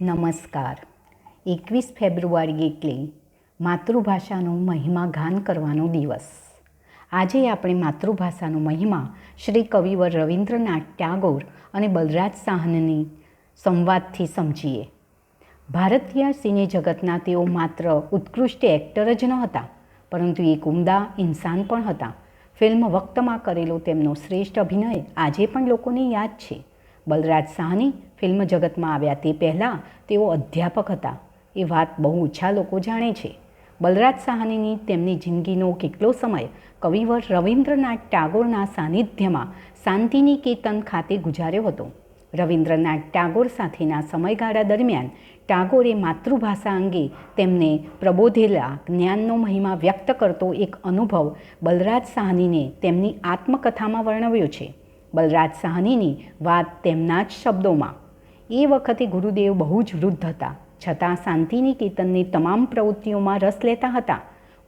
નમસ્કાર. એકવીસ ફેબ્રુઆરી એટલે માતૃભાષાનો મહિમા ગાન કરવાનો દિવસ. આજે આપણે માતૃભાષાનો મહિમા શ્રી કવિવર રવિન્દ્રનાથ ટાગોર અને બલરાજ સાહનની સંવાદથી સમજીએ. ભારતીય સિને જગતના તેઓ માત્ર ઉત્કૃષ્ટ એક્ટર જ ન હતા, પરંતુ એક ઉમદા ઇન્સાન પણ હતા. ફિલ્મ વક્તમાં કરેલો તેમનો શ્રેષ્ઠ અભિનય આજે પણ લોકોને યાદ છે. બલરાજ સાહની ફિલ્મ જગતમાં આવ્યા તે પહેલાં તેઓ અધ્યાપક હતા. એ વાત બહુ ઓછા લોકો જાણે છે. બલરાજ સાહનીની તેમની જિંદગીનો કેટલો સમય કવિવર રવિન્દ્રનાથ ટાગોરના સાનિધ્યમાં શાંતિનિકેતન ખાતે ગુજાર્યો હતો. રવિન્દ્રનાથ ટાગોર સાથેના સમયગાળા દરમિયાન ટાગોરે માતૃભાષા અંગે તેમને પ્રબોધેલા જ્ઞાનનો મહિમા વ્યક્ત કરતો એક અનુભવ બલરાજ સાહનીને તેમની આત્મકથામાં વર્ણવ્યો છે. બલરાજ સાહનીની વાત તેમના જ શબ્દોમાં એ વખતે ગુરુદેવ બહુ જ વૃદ્ધ હતા. છતાં શાંતિનિકેતનની તમામ પ્રવૃત્તિઓમાં રસ લેતા હતા.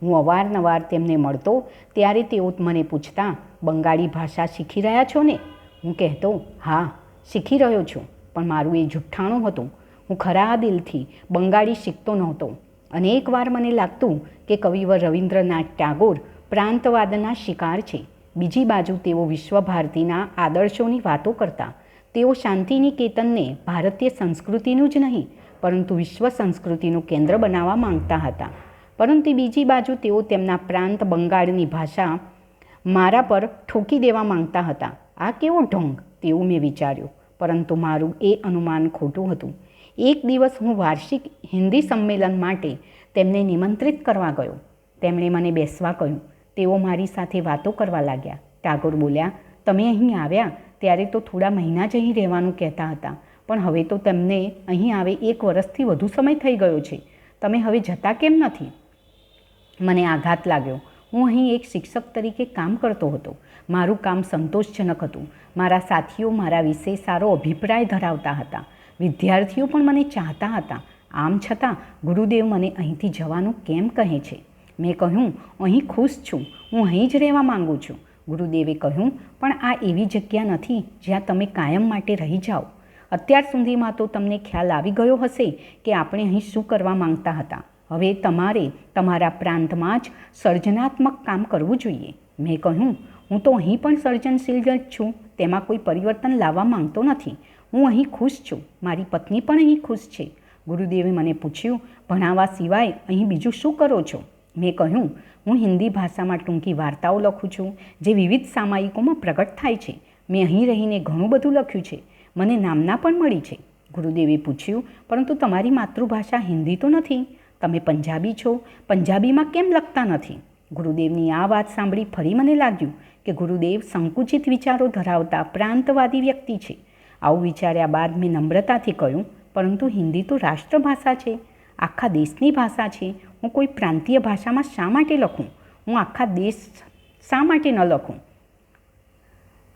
હું અવારનવાર તેમને મળતો ત્યારે તેઓ મને પૂછતા, બંગાળી ભાષા શીખી રહ્યા છો ને? હું કહેતો, હા, શીખી રહ્યો છું, પણ મારું એ જુઠ્ઠાણું હતું. હું ખરા દિલથી બંગાળી શીખતો નહોતો. અને એકવાર મને લાગતું કે કવિવર રવિન્દ્રનાથ ટાગોર પ્રાંતવાદના શિકાર છે. બીજી બાજુ તેઓ વિશ્વભારતીના આદર્શોની વાતો કરતા. તેઓ શાંતિનિકેતનને ભારતીય સંસ્કૃતિનું જ નહીં, પરંતુ વિશ્વ સંસ્કૃતિનું કેન્દ્ર બનાવવા માંગતા હતા. પરંતુ બીજી બાજુ તેઓ તેમના પ્રાંત બંગાળની ભાષા મારા પર ઠોકી દેવા માંગતા હતા. આ કેવો ઢોંગ? તેવું મેં વિચાર્યું. પરંતુ મારું એ અનુમાન ખોટું હતું. એક દિવસ હું વાર્ષિક હિન્દી સંમેલન માટે તેમને નિમંત્રિત કરવા ગયો. તેમણે મને બેસવા કહ્યું. તેઓ મારી સાથે વાતો કરવા લાગ્યા. ટાગોર બોલ્યા, તમે અહીં આવ્યા? ત્યારે તો થોડા મહિના જ અહીં રહેવાનું કહેતા હતા. પણ હવે તો તેમને અહીં આવે એક વર્ષથી વધુ સમય થઈ ગયો છે. તમે હવે જતા કેમ નથી? મને આઘાત લાગ્યો. હું અહીં એક શિક્ષક તરીકે કામ કરતો હતો. મારું કામ સંતોષજનક હતું. મારા સાથીઓ મારા વિશે સારો અભિપ્રાય ધરાવતા હતા. વિદ્યાર્થીઓ પણ મને ચાહતા હતા. આમ છતાં, ગુરુદેવ મને અહીંથી જવાનું કેમ કહે છે? મેં કહ્યું, અહીં ખુશ છું. હું અહીં જ રહેવા માંગુ છું. ગુરુદેવે કહ્યું, પણ આ એવી જગ્યા નથી જ્યાં તમે કાયમ માટે રહી જાઓ. અત્યાર સુધીમાં તો તમને ખ્યાલ આવી ગયો હશે કે આપણે અહીં શું કરવા માંગતા હતા. હવે તમારે તમારા પ્રાંતમાં જ સર્જનાત્મક કામ કરવું જોઈએ. મેં કહ્યું, હું તો અહીં પણ સર્જનશીલ જ છું. તેમાં કોઈ પરિવર્તન લાવવા માંગતો નથી. હું અહીં ખુશ છું. મારી પત્ની પણ અહીં ખુશ છે. ગુરુદેવે મને પૂછ્યું, ભણાવવા સિવાય અહીં બીજું શું કરો છો? મેં કહ્યું, હું હિન્દી ભાષામાં ટૂંકી વાર્તાઓ લખું છું, જે વિવિધ સામાયિકોમાં પ્રગટ થાય છે. મેં અહીં રહીને ઘણું બધું લખ્યું છે. મને નામના પણ મળી છે. ગુરુદેવે પૂછ્યું, પરંતુ તમારી માતૃભાષા હિન્દી તો નથી? તમે પંજાબી છો? પંજાબીમાં કેમ લખતા નથી? ગુરુદેવની આ વાત સાંભળી ફરી મને લાગ્યું કે ગુરુદેવ સંકુચિત વિચારો ધરાવતા પ્રાંતવાદી વ્યક્તિ છે. આવું વિચાર્યા બાદ મેં નમ્રતાથી કહ્યું, પરંતુ હિન્દી તો રાષ્ટ્રભાષા છે. આખા દેશની ભાષા છે. હું કોઈ પ્રાંતીય ભાષામાં શા માટે લખું? હું આખા દેશ શા માટે ન લખું?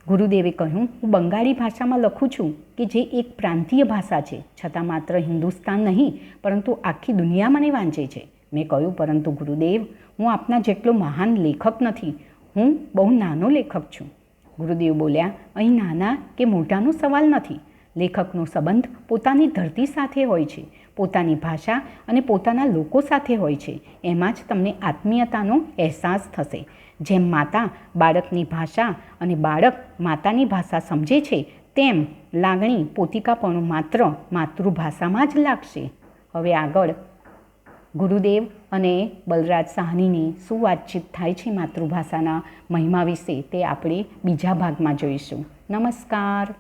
ગુરુદેવે કહ્યું, હું બંગાળી ભાષામાં લખું છું કે જે એક પ્રાંતીય ભાષા છે. છતાં માત્ર હિન્દુસ્તાન નહીં, પરંતુ આખી દુનિયા મને વાંચે છે. મેં કહ્યું, પરંતુ ગુરુદેવ, હું આપના જેટલો મહાન લેખક નથી. હું બહુ નાનો લેખક છું. ગુરુદેવ બોલ્યા, અહીં નાના કે મોટાનો સવાલ નથી. લેખકનો સંબંધ પોતાની ધરતી સાથે હોય છે, પોતાની ભાષા અને પોતાના લોકો સાથે હોય છે. એમાં જ તમને આત્મીયતાનો અહેસાસ થશે. જેમ માતા બાળકની ભાષા અને બાળક માતાની ભાષા સમજે છે, તેમ લાગણી પોતિકાપણું માત્ર માતૃભાષામાં જ લાગશે. હવે આગળ. ગુરુદેવ અને બલરાજ સાહનીની શું વાતચીત થાય છે માતૃભાષાના મહિમા વિશે તે આપણે બીજા ભાગમાં જોઈશું. નમસ્કાર.